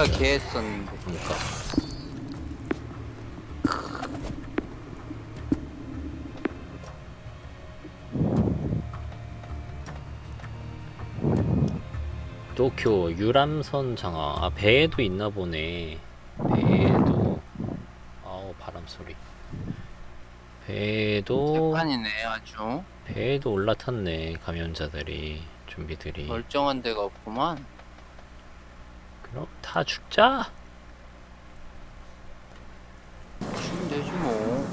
내가 개 했었는데. 그러니까 도쿄 유람선 장화 아 배에도 있나 보네 배에도 아우 바람 소리 배에도 재판이네 아주. 배에도 올라탔네 감염자들이 좀비들이 멀쩡한 데가 없구만. 그럼 다 죽자 죽으면 되지 뭐.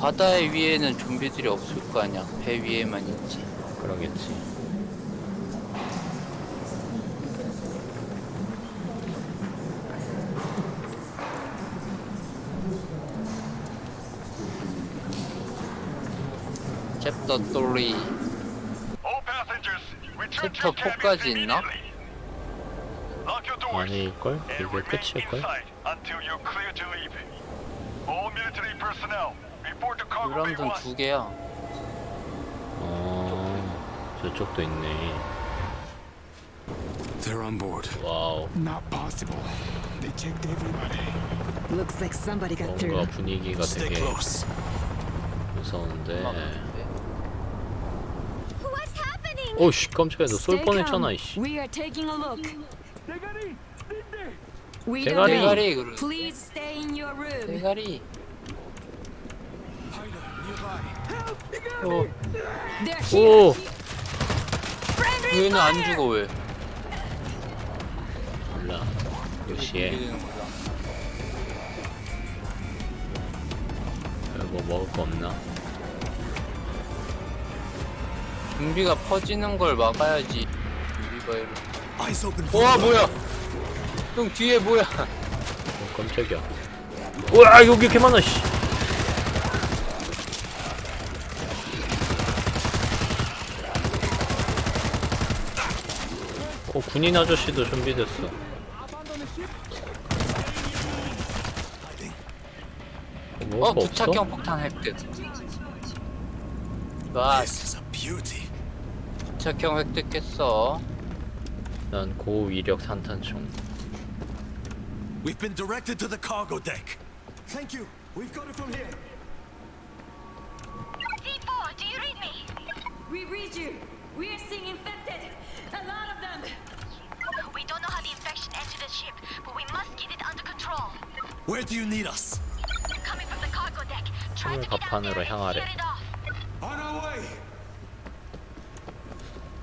바다 위에는 좀비들이 없을 거 아니야. 배 위에만 있지. 그러겠지 챕터 3. All passengers, return to 챕터 your cabins 4까지 있나? 아닐걸? 이게 끝일걸? 유람선 1. 두 개야. 어 저쪽도 있네 They're on board. 와우 Not possible. They checked everybody. Looks like somebody got 뭔가 through. 분위기가 Stay 되게. 무서운데 What's happening? 오씨 깜짝이야 너쏠 Stay 뻔했잖아. 이씨 We are taking a look. We 대가리. know. 대가리 그래. Please stay in your room. 대가리. 어, They're here. 오 Friendly 얘는 안 fire. 죽어 왜? 몰라 요시에 죽이는구나. 뭐 먹을 거 없나? 좀비가 퍼지는 걸 막아야지. For 와 뭐야? 형 뒤에 뭐야? 어, 깜짝이야 우와 여기 개 많아 씨 어, 군인 아저씨도 준비됐어. 어, 어 없어? 부착형 폭탄 획득. 와. 부착형 획득했어. 난 고위력 산탄총. We've been directed to the cargo deck. Thank you. We've got it from here. C4, do you read me? We read you. We are seeing infected. A lot of them. We don't know how the infection entered the ship, but we must get it under control. Where do you need us? Coming from the cargo deck. Try to 오늘 get out 갑판으로 there and 향하래. clear it off. On our way.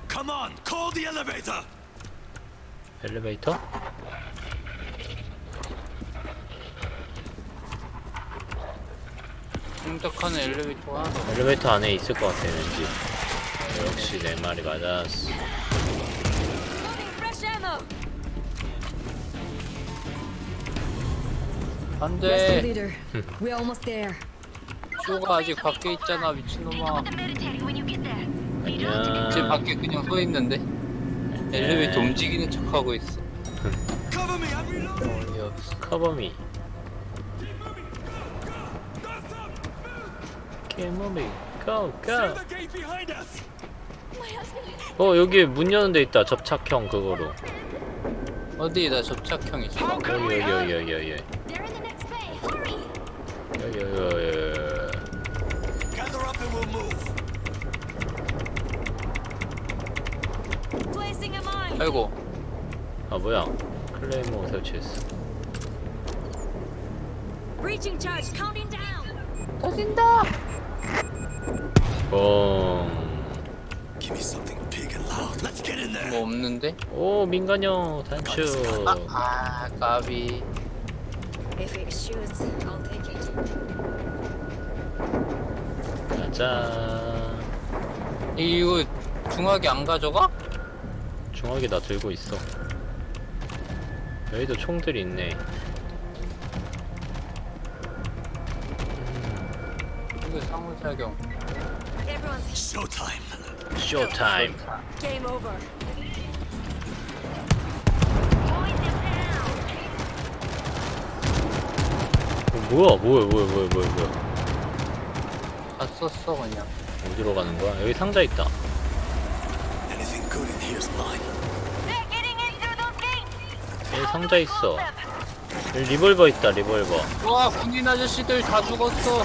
Come on, call the elevator. 엘리베이터? 공격하는 엘리베이터가 하나 더. 엘리베이터 안에 있을 것 같아 왠지. 역시 내 말이 맞았어. Loading fresh ammo. 안 Rescue 돼. leader. We're almost there. 쇼가 아직 밖에 있잖아 미친놈아. 안녕. 제 밖에 그냥 서 있는데 엘리베이터 움직이는 척하고 있어. 어이없어. 커버미. 개머미. 고 고. 어 여기 문 여는 데 있다 접착형 그거로. 어디 나 접착형 있어. 여기 여기 여기 여기 여기. Hurry! 여기 여기 여기. Gather up and we'll move. Placing a mine. 아이고 아 뭐야? 클레이모 설치했어. Breaching charge. Counting down. 뻥. Give me something big and loud. Let's get in there. 뭐 없는데? 오 민간형 단추. 아 까비. If it shoots, I'll take it. 가자. 이거 중화기 안 가져가? 중화기 나 들고 있어. 여기도 총들이 있네. 이거 상호작용. Showtime. 쇼타임. game over. 어, 뭐야 뭐야 뭐야 뭐야 뭐야 뭐야. 다 썼어 그냥. 어디로 가는 거야? 여기 상자 있다. 여기 상자 있어. 여기 리볼버 있다 리볼버. 와 군인 아저씨들 다 죽었어.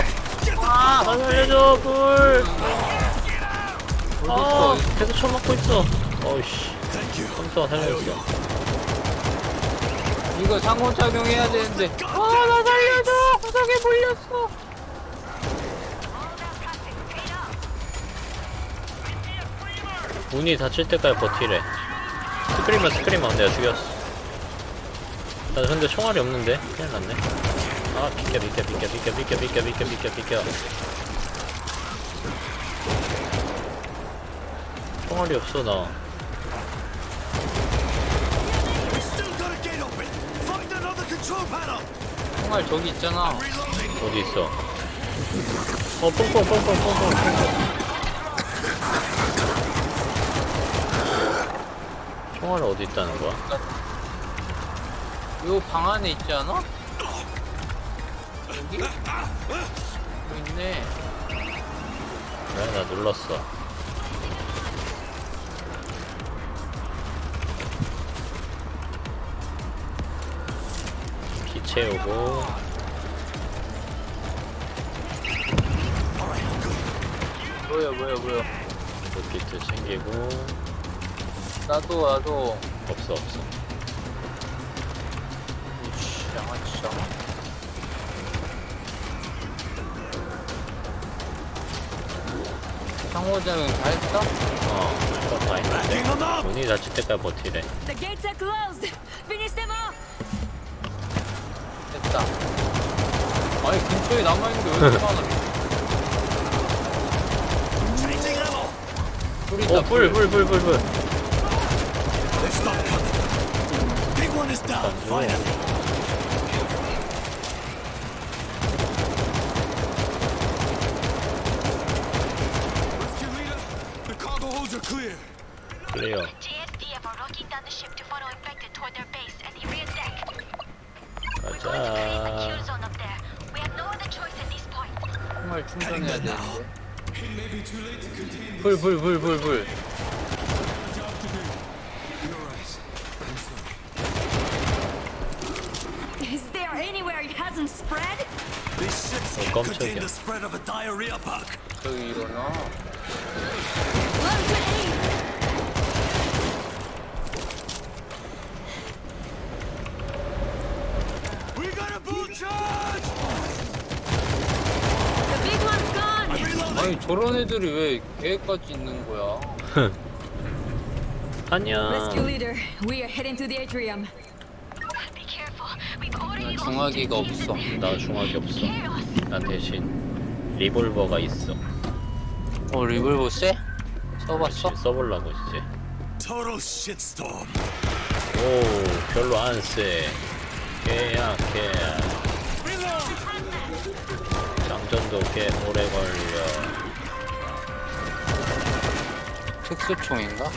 살려줘 불 아, 계속 쳐맞고 있어. 어이씨. 컴퓨터가 살려줬어. 이거 상호작용해야 되는데. 아나 살려줘. 바닥에 몰렸어. 문이 닫힐 때까지 버티래. 스크리머, 스크리머. 내가 죽였어. 나 근데 총알이 없는데? 큰일 났네. 아, 비켜, 비켜, 비켜, 비켜, 비켜, 비켜, 비켜, 비켜, 비켜. 총알이 없어, 나. 정말 저기 있잖아. 어디 있어? 어, 뽕뽕, 뽕뽕, 뽕뽕, 뽕뽕. 총알이 어디 있다는 거야? 요 방 안에 있지 않아? 여기? 여기 있네. 그래, 나 눌렀어. 채우고 뭐야 뭐야 뭐야. 로켓 챙기고 나도 나도. 없어 없어. 양아치 양아. 상호작용 다 했어? 어, 그거 다 했는데. 문이 닫힐 때까지 버티래. The gates are closed. Finish them off. 됐다. 아니 근처에 남아있는 게 왜 이렇게 많아? Changing ammo. 불이다 어, 불, 불, 불, 불, 불. They've stopped coming. Big one is down. Finally. Rescue leader, the cargo holds are clear. 클리어. JSDF are locking down the ship to follow infected toward their base at the rear we're going to clear the kill zone up 가자. 정말 충전해야 돼. 불, 불, 불, 불, 불. Is there anywhere it hasn't spread? This ship's oh, contain the spread of a diarrhea bug. 저기 일어나. 아니 저런 애들이 왜 계획까지 있는 거야? 안녕. Rescue leader, we are heading to the atrium. Be careful. We've already lost 중화기가 없어. 나 중학이 없어. chaos. 나 대신 리볼버가 있어. 어 리볼버 쎄? 써봤어? 써보려고 이제. Total shitstorm. 오, 별로 안 쎄. 계약해. 장전도 꽤 오래 걸려. 특수총인가?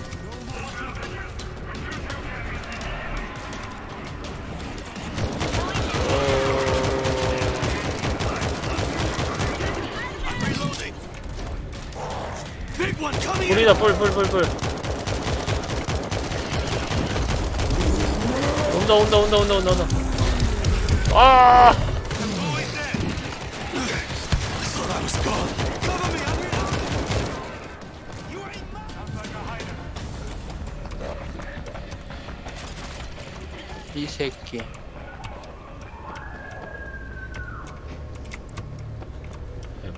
불이다, 불, 불, 불, 불. 온다, 온다, 온다, 온다, 온다, 온다. 아! 새끼.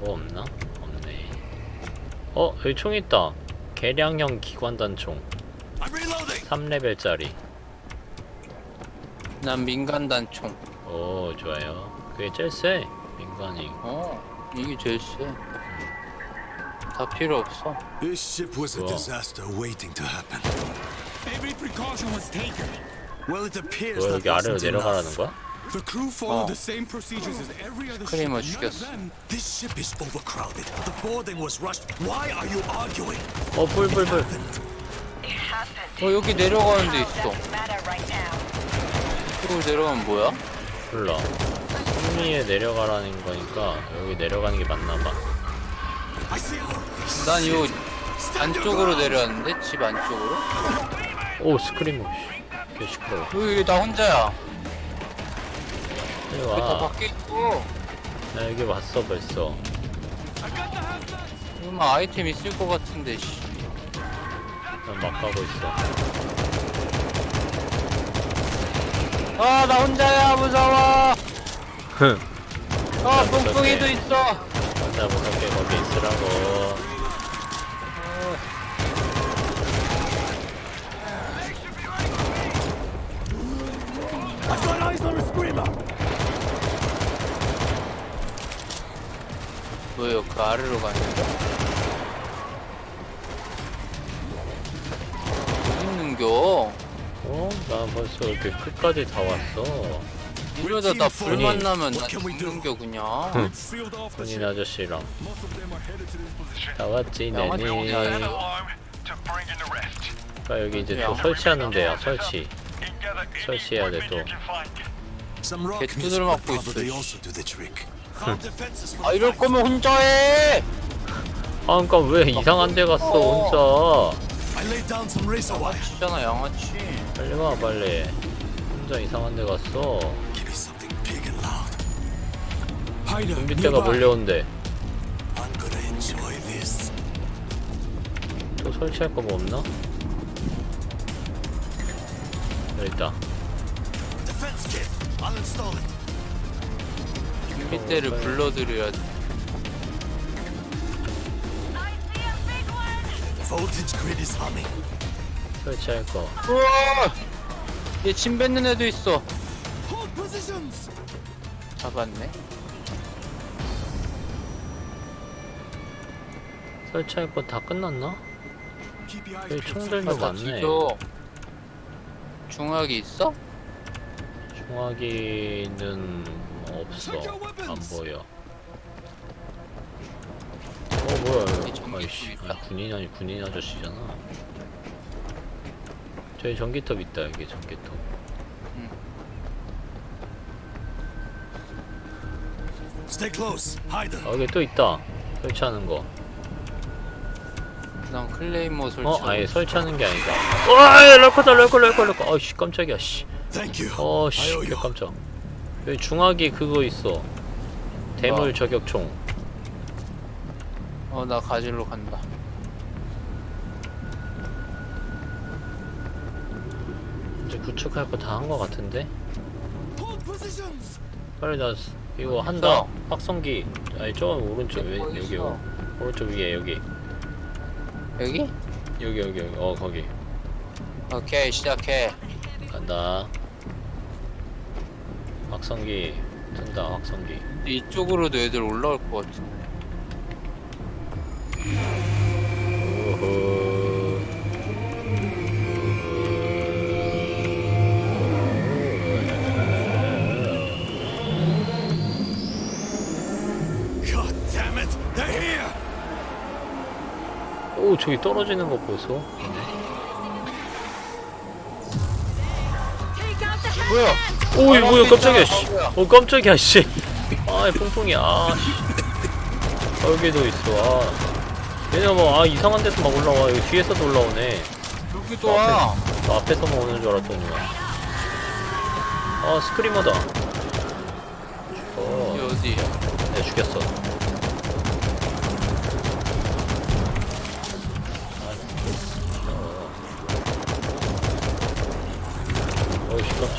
뭐 없나? 없네. 어 여기 총 있다. 개량형 기관단총 I'm reloading. 3레벨짜리. 난 민간 단총. 오 좋아요. 그게 제일 세. 민간이. 어, 이게 제일 세. 다 필요 없어. This ship was a disaster waiting to happen. Every precaution was taken. Well, it appears 뭐 that 여기 아래로 내려가라는. 거야? The crew followed Oh. the same procedures as every other ship. 크리머 죽였어. them This ship is overcrowded. The boarding was rushed. Why are you arguing? 어 불 불불. It happened. 어, 여기 내려가는 데 있어. 이쪽으로 내려가면 뭐야? 몰라. 승리에 내려가라는 거니까 여기 내려가는 게 맞나 봐. 난 이거 안쪽으로 내려왔는데? 집 안쪽으로? 오 스크리머. 씨. 개 시끄러워. 여기 나 혼자야. 여기 다 와. 밖에 있고. 나 여기 왔어 벌써. 이거 아이템 있을 것 같은데, 씨. 난막 가고 있어. 아, 나 혼자야, 무서워! 흥. 아, 뿡뿡이도 있어! 혼자 무섭게 거기 있으라고. I've got eyes on a screamer. 뭐예요, 그 아래로 가는 거? 어디 있는겨? 어? 나 벌써 이렇게 끝까지 다 왔어. 이러다 나불 분이- 만나면 나? 죽는겨, 그냥. sealed off the 군인 ship. 아저씨랑 Most of them are headed to this position. 다 왔지 내니. 혼자 Set alarm to bring in the rest. 아 여기 이제 야. 또 설치하는 데야 설치. And gather any 설치해야 돼, equipment 또. you can find. Some rock 개 music 두드려 will 맞고 있어, probably 씨. also do the trick. 아, 이럴. 거면 혼자 해! 아 그니까 왜 이상한 데 갔어 혼자. I laid down some razor wire. 있잖아, 양아치. 빨리 와 빨리. 혼자 이상한 데 갔어. Nearby. 몰려온대. 또 설치할 거 뭐 없나? 여기 있다. Defense kit. I'll install it. Big one. Voltage grid is humming. 설치할 거. 우와! 얘침 뱉는 애도 있어. Hold positions. 잡았네. 설치할 거 다 끝났나? Keep your eyes 여기 peeled. 총들도 아, 나 많네. 뒤져. 중학이 있어? 중화기는 없어. 안 보여. 어 뭐야? 이 아이씨. 아, 군인 아니 군인 아저씨잖아. 저기 전기톱 있다 여기 전기톱. Stay close. Hide 아 여기 또 있다. 설치하는 거. 난 클레이모 설치. 어 아예 설치하는 게 아니다. 와 럴커다 럴커 럴커 럴커. 아씨 깜짝이야 씨. Thank you. 어씨. 깜짝. 여기 중화기 그거 있어. 대물 어. 저격총. 어, 나 가지러 간다. 이제 구축할 거 다 한 거 같은데? 빨리 나 스- 이거 한다. 있어. 확성기. 아니 저 오른쪽 왜 거기 여기 있어. 오른쪽 위에 여기 여기? 여기 여기 여기 어 거기 오케이, 시작해. 간다. 확성기 튼다 확성기. 이쪽으로도 애들 올라올 것 같은데. 오호. God damn it. They're here. 오 저기 떨어지는 거 보소. Take out the 뭐야? 오 이거 뭐야 깜짝이야 씨. 어 깜짝이야 씨. 아 퐁퐁이야. 아 씨. 아, 여기도 있어. 아. 얘네가 뭐아 이상한 데서 막 올라와. 여기 뒤에서도 올라오네. 여기도 와. 저 앞에서만 오는 줄 알았더니만. 아 스크리머다. 여기 어, 어디? 네 죽였어.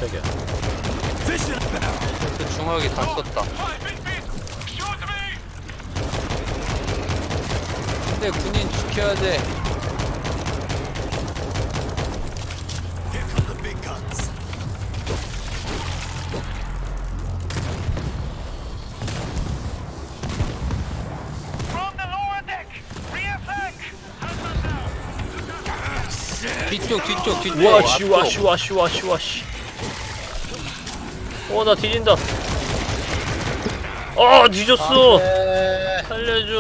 저기야. 그 중화기 다 썼다. 근데 군인 지켜야 돼. 뒤쪽 뒤쪽 뒤쪽. 와씨 와씨 와씨 와씨 와씨. 어나 뒤진다 아 뒤졌어 네. 살려줘.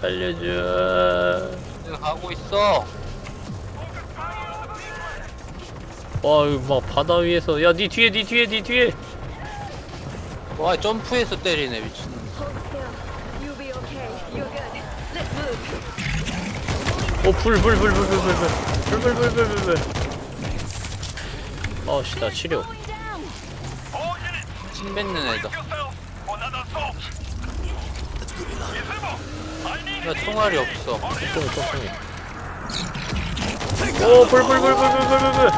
살려줘 내가 가고 있어. 와 이거 막 바다 위에서 야 니 뒤에 니 뒤에 니 뒤에 와 점프해서 때리네 미친. Hold still. You'll be okay. You're good. Let's move. 어불불 불 불 불 불불 불불불불불불 어씨 나 치료 침 뱉는 애다. 나 총알이 없어. 똥이 똥이 오 불불불불불불불불!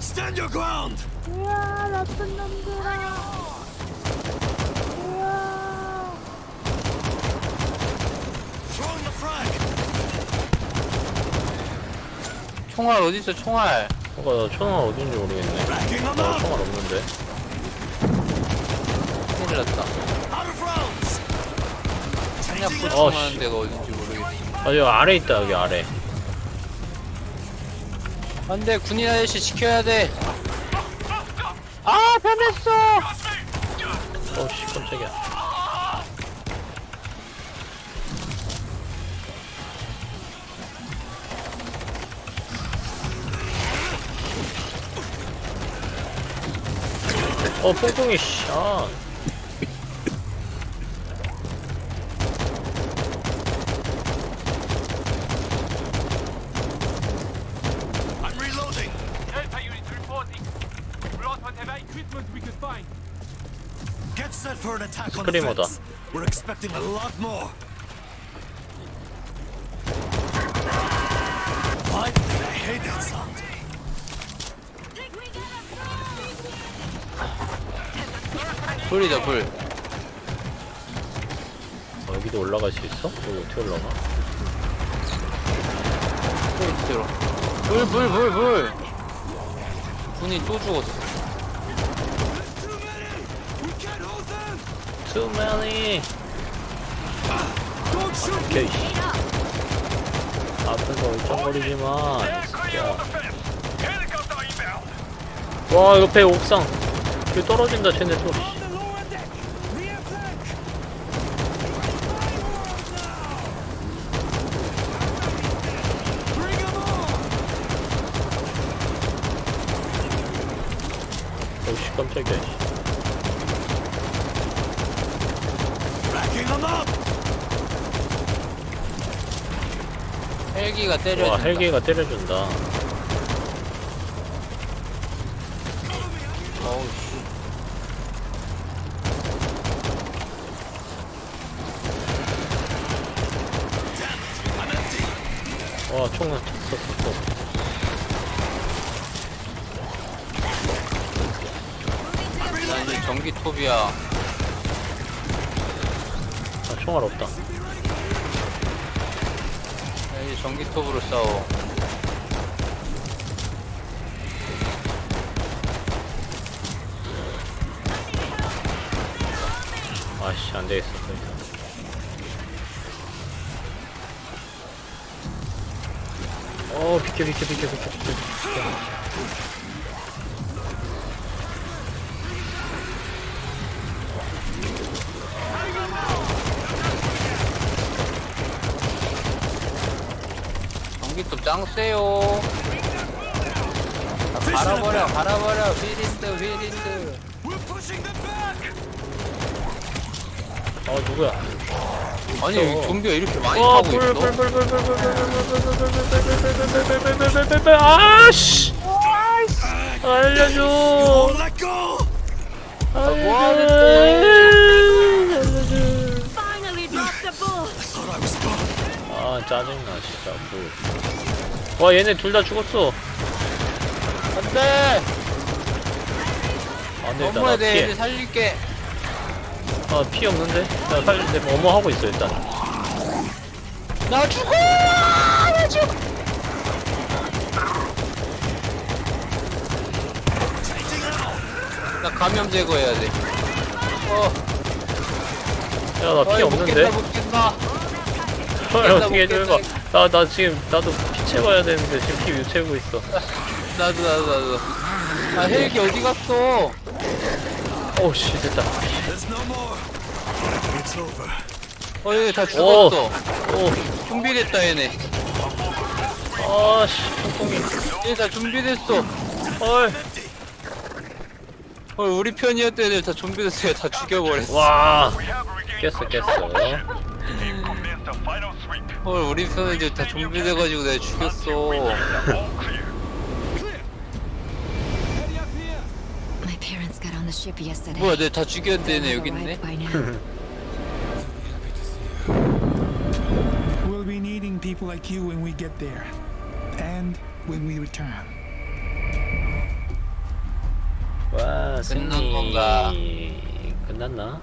Stand your ground! Throwing the 총알 어디 있어 총알? 뭔가 나 총알 어딘지 모르겠네 나! 총알 없는데 큰일 났다. 어, 총하는 씨. 데가 어딘지 모르겠어. 아 여기 아래 있다 여기 아래 안돼 군인 아저씨 지켜야 돼. 아 변했어. 어씨 깜짝이야 어 뽕뽕이 씨아 I'm reloading! Delta units reporting. We lost whatever Equipment we could find. Get set for an attack on the 스크리머다. fence. We're expecting a lot more. 불이다 불. 어, 여기도 올라갈 수 있어? 여기 어떻게 올라가? 불 들어. 불불 불 불. 군인 또 죽었어. Too many! 오케이 씨 앞에서 inbound. 와 옆에 옥상 여기 떨어진다 쟤네 또 오씨 깜짝이야 씨. 헬기가 때려. 와 헬기가 때려준다 어우 씨. 와 총은 쳤었어 나이 제 전기톱이야. 아 총알 없다 나 이제 전기톱으로 싸워. 아씨 안 되겠어 더 이상. 어 비켜 비켜 비켜 비켜 비켜 비켜 짱 세요. 아, 갈아버려, 갈아버려. 휘린드, 휘린드. We're pushing them back! 어 누구야 아니, 어. 좀비가 이렇게 많이 와, 타고 불, 있어? 불, 불, 불, 불, 불, 불, 불, 불, 불, 불, 불, 불, 불, 불, 불, 불, 불, 불, 아 씨! 알려줘! Won't let go! 뭐 알려줘! Finally dropped the bull. 아 짜증나 진짜 불. 와 얘네 둘 다 죽었어 안돼 안 되겠다. 너무해 나내 피해. 애들 살릴게 아, 피 없는데? 나 살리는데 뭐 어머 하고 있어, 일단. 나 죽어 나 죽어 나 감염 제거해야 돼 어, 야, 나 피 어이, 못 없는데? 깼다 못 깼다 헐, 어떻게. 깼다. 나, 나 지금, 나도 피 채워야 되는데, 지금 피못 채우고 있어. 나도 나도 나도 아 헬기 어디 갔어 어우, 씨, 됐다. 어 얘네 다 오, 죽었어 오, 준비됐다 얘네 아, 씨, 통통이. 얘네 다 준비됐어 헐. 어 우리 편이었던 애들 다 준비됐어 얘다 죽여버렸어 와, 깼어. 깼어. 헐 우리 편 애들 다 준비돼가지고 내가 죽였어. My parents got on the ship yesterday. 뭐야 내가 다 죽였는데 얘네 여기 있네 Arrived by now. We'll be needing people like you when we get there. And when we return. 와, 끝난 승리. 건가? 끝났나?